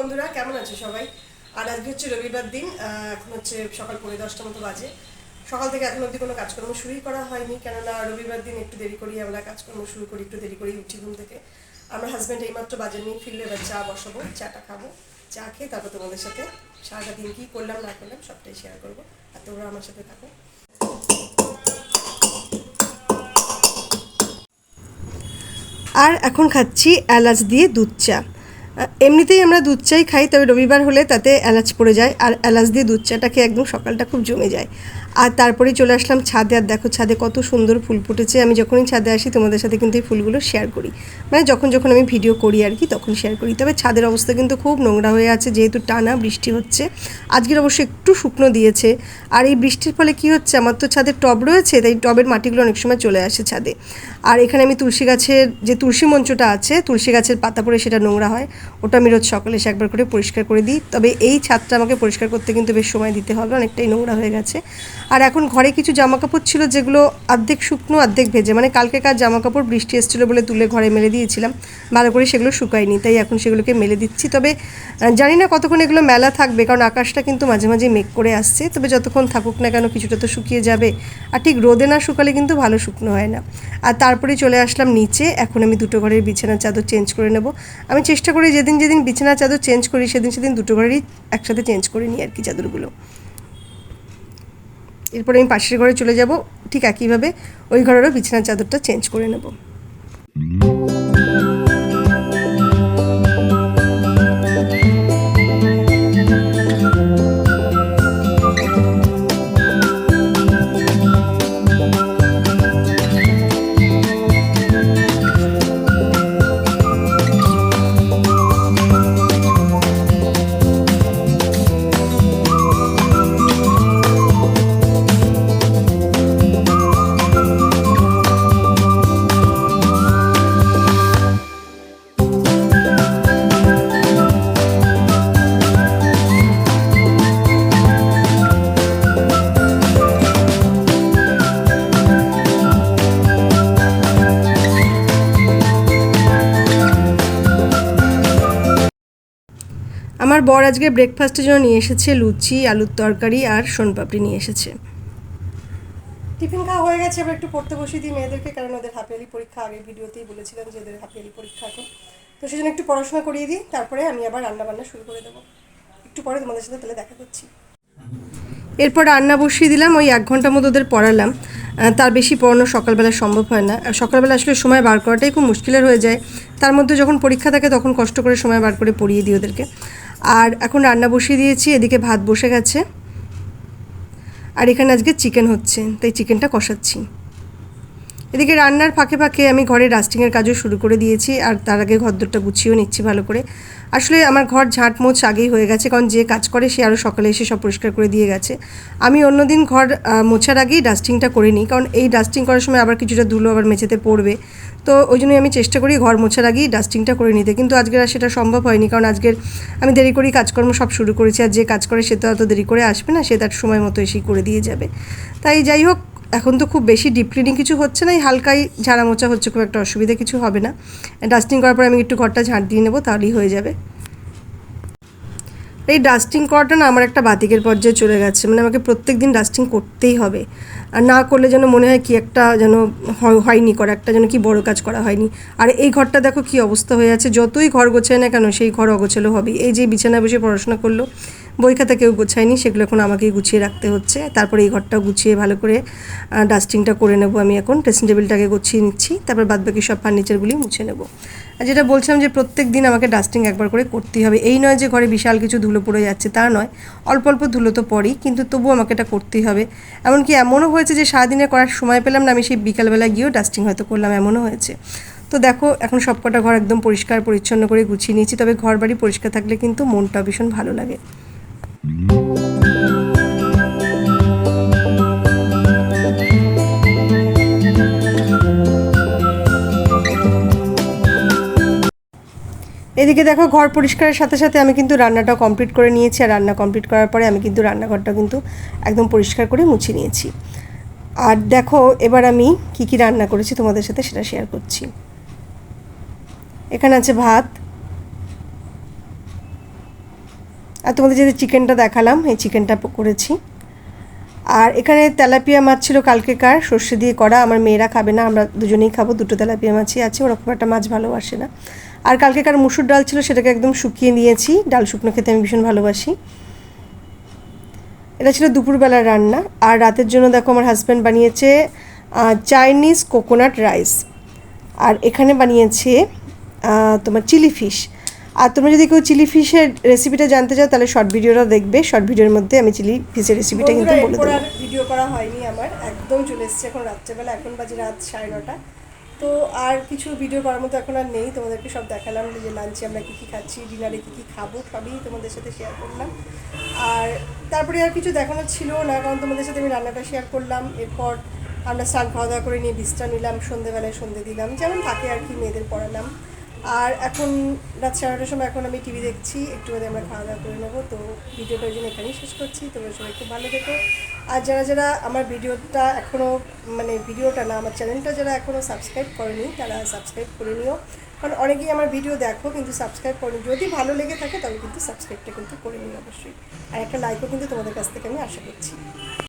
বন্ধুরা, কেমন আছে সবাই? আর আজকে হচ্ছে রবিবার দিন এখন হচ্ছে সকাল পৌনে দশটা মতো বাজে। সকাল থেকে এখন অবধি কোনো কাজকর্ম শুরুই করা হয়নি, কেননা রবিবার দিন একটু দেরি করি আমরা কাজকর্ম শুরু করি, একটু দেরি করি উঠি ঘুম থেকে। আমার হাজব্যান্ড এইমাত্র বাজার নিয়ে ফিরলে, এবার চা বসাবো, চাটা খাব, চা খেয়ে তারপর তোমাদের সাথে সারাটা দিন কী করলাম, না করলাম, সবটাই শেয়ার করব। আর তোমরা আমার সাথে থাকো। আর এখন খাচ্ছি এলাচ দিয়ে দুধ চা। এমনিতেই আমরা দুধ চাই খাই, তবে রবিবার হলে তাতে এলাচ পড়ে যায়, আর এলাচ দিয়ে দুধ চাটা খেয়ে একদম সকালটা খুব জমে যায়। আর তারপরে চলে আসলাম ছাদে। আর দেখো ছাদে কত সুন্দর ফুল ফুটেছে। আমি যখনই ছাদে আসি, তোমাদের সাথে কিন্তু এই ফুলগুলো শেয়ার করি। মানে যখন যখন আমি ভিডিও করি আর কি, তখন শেয়ার করি। তবে ছাদের অবস্থা কিন্তু খুব নোংরা হয়ে আছে, যেহেতু টানা বৃষ্টি হচ্ছে। আজকের অবশ্য একটু শুকনো দিয়েছে। আর এই বৃষ্টির ফলে কি হচ্ছে, আমার তো ছাদের টব রয়েছে, তাই টবের মাটিগুলো অনেক সময় চলে আসে ছাদে। আর এখানে আমি তুলসী গাছের যে তুলসী মঞ্চটা আছে, তুলসী গাছের পাতা পড়ে সেটা নোংরা হয়। ওটা আমি রোজ সকালে এসে একবার করে পরিষ্কার করে দিই। তবে এই ছাদটা আমাকে পরিষ্কার করতে কিন্তু বেশ সময় দিতে হবে, অনেকটাই নোংরা হয়ে গেছে। আর এখন ঘরে কিছু জামা কাপড় ছিল যেগুলো অর্ধেক শুকনো, অর্ধেক ভেজে। মানে কালকে কালকেকার জামা কাপড় বৃষ্টি এসেছিল বলে তুলে ঘরে মেলে দিয়েছিলাম। ভালো করে সেগুলো শুকায়নি, তাই এখন সেগুলোকে মেলে দিচ্ছি। তবে জানি না কতক্ষণ এগুলো মেলা থাকবে, কারণ আকাশটা কিন্তু মাঝে মাঝে মেঘ করে আসছে। তবে যতক্ষণ থাকুক না কেন কিছুটা তো শুকিয়ে যাবে। আর ঠিক রোদে না শুকালে কিন্তু ভালো শুকনো হয় না। আর তারপরে চলে আসলাম নিচে। এখন আমি দুটো ঘরের বিছানার চাদর চেঞ্জ করে নেব। আমি চেষ্টা করি যেদিন যেদিন বিছানার চাদর চেঞ্জ করি, সেদিন সেদিন দুটো ঘরেরই একসাথে চেঞ্জ করে নিই আর কি চাদরগুলো। এরপরে আমি পাশের ঘরে চলে যাব। ঠিক একইভাবে ওই ঘরেরও বিছানার চাদরটা চেঞ্জ করে নেব। আমার বর আজকে ব্রেকফাস্টের জন্য নিয়ে এসেছে লুচি, আলুর তরকারি আর সোনপাপড়ি নিয়ে এসেছে। টিফিন খাওয়া হয়ে গেছে, এবার একটু পড়তে বসিয়ে দিই মেয়েদেরকে, কারণ ওদের হাফিয়ালি পরীক্ষা আগের ভিডিওতেই বলেছিলাম যে ওদের হাফিয়ালি পরীক্ষা এখন তো সেজন্য একটু পড়াশোনা করিয়ে দিই, তারপরে আমি আবার রান্না বান্না শুরু করে দেবো। একটু পরে তোমাদের সাথে তাহলে দেখা করছি এরপর রান্না বসিয়ে দিলাম, ওই এক ঘণ্টার মতো ওদের পড়ালাম। তার বেশি পড়ানো সকালবেলা সম্ভব হয় না। আর সকালবেলা আসলে সময় বার করাটাই খুব মুশকিলের হয়ে যায়। তার মধ্যে যখন পরীক্ষা থাকে তখন কষ্ট করে সময় বার করে পড়িয়ে দিই ওদেরকে। আর এখন রান্না বসিয়ে দিয়েছি, এদিকে ভাত বসে গেছে। আর এখানে আজকে চিকেন হচ্ছে, তাই চিকেনটা কষাচ্ছি। এদিকে রান্নার ফাঁকে ফাঁকে আমি ঘরে ডাস্টিংয়ের কাজও শুরু করে দিয়েছি, আর তার আগে ঘরদোরটা গুছিয়েও নিচ্ছি ভালো করে। আসলে আমার ঘর ঝাঁট মোছ আগেই হয়ে গেছে, কারণ যে কাজ করে সে আরও সকালে এসে সব পরিষ্কার করে দিয়ে গেছে। আমি অন্যদিন ঘর মোছার আগেই ডাস্টিংটা করে নিই, কারণ এই ডাস্টিং করার সময় আবার কিছুটা ধুলো আবার মেঝেতে পড়বে। তো ওই জন্যই আমি চেষ্টা করি ঘর মোছার আগেই ডাস্টিংটা করে নিতে, কিন্তু আজকের আর সেটা সম্ভব হয়নি, কারণ আজকের আমি দেরি করেই কাজকর্ম সব শুরু করেছি, আর যে কাজ করে সে তো অত দেরি করে আসবে না, সে তার সময় মতো এসেই করে দিয়ে যাবে। তাই যাই হোক এখন তো খুব বেশি ডিপ ক্লিনিং কিছু হচ্ছে না, এই হালকাই ঝাড়া মোছা হচ্ছে, খুব একটা অসুবিধা কিছু হবে না। ডাস্টিং করার পর আমি একটু ঘরটা ঝাঁট দিয়ে নেব, তাহলেই হয়ে যাবে। এই ডাস্টিং করাটা না আমার একটা বাতিকের পর্যায়ে চলে গেছে মানে আমাকে প্রত্যেক দিন ডাস্টিং করতেই হবে। আর না করলে যেন মনে হয় কি একটা যেন হয়- হয়নি, করা একটা যেন কি বড় কাজ করা হয়নি। আর এই ঘরটা দেখো কি অবস্থা হয়ে আছে, যতই ঘর গোছায় না কেন, সেই ঘর অগোছালো হবে এই যে বিছানায় বসে পড়াশোনা করল বই খাতা কেউ গোছায়নি, সেগুলো এখন আমাকেই গুছিয়ে রাখতে হচ্ছে। তারপরে এই ঘরটা গুছিয়ে ভালো করে ডাস্টিংটা করে নেব আমি এখন। ড্রেসিং টেবিলটাকে গুছিয়ে নিচ্ছি, তারপর বাদবাকি সব ফার্নিচারগুলি মুছে নেব। আর যেটা বলছিলাম যে প্রত্যেক দিন আমাকে ডাস্টিং একবার করে করতেই হবে। এই নয় যে ঘরে বিশাল কিছু ধুলো পড়ে যাচ্ছে, তা নয়। অল্প অল্প ধুলো তো পড়েই, কিন্তু তবুও আমাকে এটা করতেই হবে। এমনকি এমনও হয়েছে যে সারাদিনে করার সময় পেলাম না, আমি সেই বিকালবেলা গিয়েও ডাস্টিং হয়তো করলাম, এমনও হয়েছে। তো দেখো, এখন সবকটা ঘর একদম পরিষ্কার, পরিচ্ছন্ন করে গুছিয়ে নিয়েছি, তবে ঘর বাড়ি পরিষ্কার থাকলে কিন্তু মনটা ভীষণ ভালো লাগে। এদিকে দেখো, ঘর পরিষ্কারের সাথে সাথে আমি কিন্তু রান্নাটা কমপ্লিট করে নিয়েছি আর রান্না কমপ্লিট করার পরে আমি কিন্তু রান্নাঘরটা কিন্তু একদম পরিষ্কার করে মুছে নিয়েছি। আর দেখো, এবার আমি কি কি রান্না করেছি তোমাদের সাথে সেটা শেয়ার করছি। এখানে আছে ভাত আর তোমাদের যে চিকেনটা দেখালাম, এই চিকেনটা করেছি। আর এখানে তেলাপিয়া মাছ ছিল কালকেকার, সর্ষে দিয়ে করা। আমার মেয়েরা খাবে না, আমরা দুজনেই খাব, দুটো তেলাপিয়া মাছই আছে, ওরা খুব একটা মাছ ভালোবাসে না। আর কালকেকার মুসুর ডাল ছিল, সেটাকে একদম শুকিয়ে নিয়েছি। ডাল শুকনো খেতে আমি ভীষণ ভালোবাসি। এটা ছিল দুপুরবেলার রান্না। আর রাতের জন্য দেখো, আমার হাজব্যান্ড বানিয়েছে চাইনিজ কোকোনাট রাইস আর এখানে বানিয়েছে তোমার চিলি ফিশ আর তোমরা যদি কেউ চিলি ফিশের রেসিপিটা জানতে চাও তাহলে শর্ট ভিডিওটা দেখবে। শর্ট ভিডিওর মধ্যে আমি চিলি ফিশের রেসিপিটা কিন্তু বলে দেবো। ভিডিও করা হয়নি আমার। একদম চলে এসেছে এখন রাত্রেবেলা এখন বাজে রাত সাড়ে নটা। তো আর কিছু ভিডিও করার মতো এখন আর নেই। তোমাদেরকে সব দেখালাম যে লাঞ্চে আমরা কী কী খাচ্ছি ডিনারে কী কী খাব সবই তোমাদের সাথে শেয়ার করলাম। আর তারপরে আর কিছু দেখানোর ছিল না কারণ তোমাদের সাথে আমি রান্নাটা শেয়ার করলাম। এরপর আমরা স্নান খাওয়া দাওয়া করে নিয়ে বিশ্রাম নিলাম সন্ধেবেলায় সন্ধে দিলাম। যেমন থাকে আর কি মেয়েদের পড়ালাম। আর এখন রাত সাড়ে সময় এখন আমি টিভি দেখছি, একটু বাদে আমরা খাওয়া দাওয়া করে নেব। তো ভিডিওটা ওই জন্য এখানেই শেষ করছি। তোমরা সবাই খুব ভালো থেকো। আর যারা যারা আমার ভিডিওটা এখনও মানে ভিডিওটা না, আমার চ্যানেলটা যারা এখনও সাবস্ক্রাইব করেনি, তারা সাবস্ক্রাইব করে নিও। কারণ অনেকেই আমার ভিডিও দেখো, কিন্তু সাবস্ক্রাইব করেনি যদি ভালো লেগে থাকে তবে কিন্তু সাবস্ক্রাইবটা কিন্তু করে নিও অবশ্যই। আর একটা লাইকও কিন্তু তোমাদের কাছ থেকে আমি আশা করছি।